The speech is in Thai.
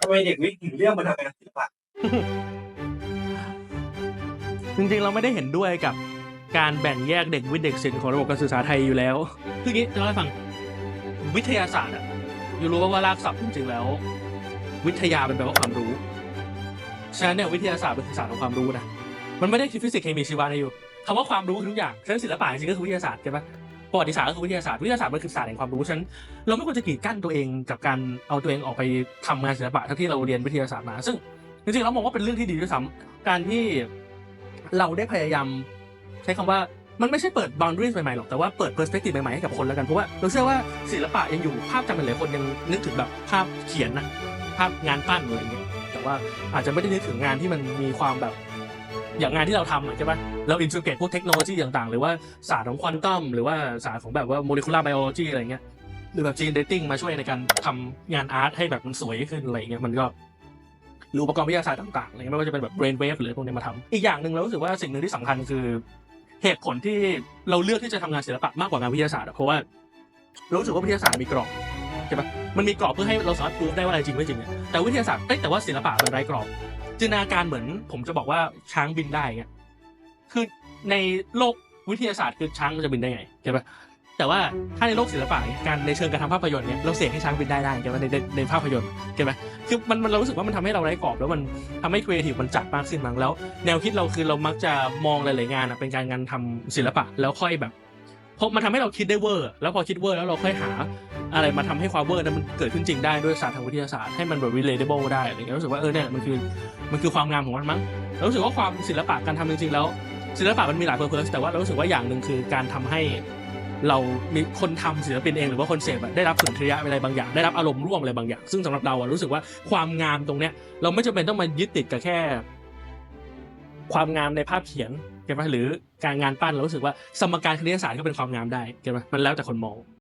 ทำไมเด็กวิทย์ถึงเลือกมาทำงานศิลปะจริงๆ เราไม่ได้เห็นด้วยกับการแบ่งแยกเด็กวิทย์เด็กศิลป์ของระบบการศึกษาไทยอยู่แล้วคืออย่างนี้จะเล่าให้ฟังวิทยาศาสตร์อะอยู่รู้ว่าว่ารากศัพท์จริงๆแล้ว วิทยาเป็นแปลว่าความรู้ฉะนั้นเนี่ยวิทยาศาสตร์เป็นศาสตร์ของความรู้นะมันไม่ได้คิดฟิสิกส์เคมีชีวะอะไรอยู่คำว่าความรู้คือทุกอย่างฉะนั้นศิลปะจริงๆก็คือวิทยาศาสตร์ใช่ปะ ประวัติศาสตร์ก็คือวิทยาศาสตร์วิทยาศาสตร์มันคือศาสตร์แห่งความรู้ฉะนั้นเราไม่ควรจะกีดกั้นตัวเองกับการเอาตัวเองออกไปทำงานศิลปะทั้งที่เราเรียนวิทยาศาสตร์มา ซึ่งจริงๆเรามองว่าเป็นเรื่องที่ดีด้วยซ้ำการที่เราได้พยายามใช้คำว่ามันไม่ใช่เปิด boundaries ใหม่ๆหรอกแต่ว่าเปิด perspective ใหม่ๆให้กับคนแล้วกันเพราะว่าเราเชื่อว่าศิลปะยังอยู่ภาพจำเป็นหลายคนยังนึกถึงแบบภาพเขียนนะภาพงานปั้นอะไรอย่างเงี้ยแต่ว่าอาจจะไม่ได้นึกถึงงานที่มันมีความแบบ อย่างงานที่เราทำอะใช่ปะเราอิน e เก e พวกเทคโนโลยีต่างๆ หรือว่าศาสตร์ของควอนตัมหรือว่าศาสตร์ของแบบว่าโมเลกุลาร์ไบโอโลจีอะไรเงี้ยหรือแบบ gene dating มาช่วยในการทำงานอาร์ตให้แบบมันสวยขึ้นอะไรเงี้ยมันก็หรืออุปกรณ์วิทยาศาสตร์ต่างๆอะไรเงี้ยไม่ว่าจะเป็นแบบ brain wave หรือพวกนี้มาทำอีกอย่างหนึ่งเรารู้สึกว่าสิ่งหนึ่งที่สำคัญคือเหตุผลที่เราเลือกที่จะทำงานศิลปะมากกว่างานวิทยาศาสตร์เพราะว่าเรารู้สึกว่าวิทยาศาสตร์มีกรอบใช่ปะมันมีกรอบเพื่อให้เราสามารถพูดได้ว่าอะไรจริงไม่จริงแต่วิทยาศาสตร์แต่ว่าศิลปะมันไร้กรอบ จินตนาการเหมือน ผมจะบอกว่าช้างบินได้เงี้ยคือในโลกวิทยาศาสตร์คือช้างมันจะบินได้ไงใช่ปะแต่ว่าถ้าในโลกศิลปะการในเชิงการทำภาพยนตร์เนี่ยเราเสกให้ช้างบินได้ได้ใช่ไหมในในภาพยนตร์ใช่ไหมคือมันมันเรารู้สึกว่ามันทำให้เราไร้กรอบแล้วมันทำให้ครีเอทีฟมันจัดมากขึ้นมั้งแล้ว แนวคิดเราคือเรามักจะมองหลายๆงานอะเป็นการงานทำศิลปะแล้วค่อยแบบพราะมันทำให้เราคิดได้เวอร์ แล้วพอคิดเวอร์แล้วเราค่อยหา อะไรมาทำให้ความเวอร์นั้นมันเกิดขึ้นจริงได้ด้วยศาสตร์ทางวิทยาศาสตร์ให้มันแบบ relatable ได้อะไรเงี้ยรู้สึกว่าเออเนี่ยมันคือมันคือความงามของมันมั้งเรารู้สึกว่าความศิลปะการทำจริงๆแล้ว ศิลปะมันมีหลาย purpose แต่ว่าเรารู้สึกว่าอย่างหนึ่งคือการทำให้เรามีคนทำศิลปินเองหรือว่าคนเสพได้รับสุนทรียะอะไรบางอย่าง ได้รับอารมณ์ร่วมอะไรบางอย่าง ซึ่งสำหรับเราอะรู้สึกว่าความงามตรงเนี้ย เราไม่จำเป็นต้องมายึดติดกับแค่ ความงามในภาพเขียนใช่ไหมหรือการงานปั้นเรารู้สึกว่าสมการคณิตศาสตร์ก็เป็นความงามได้ใช่ไหมมันแล้วแต่คนมอง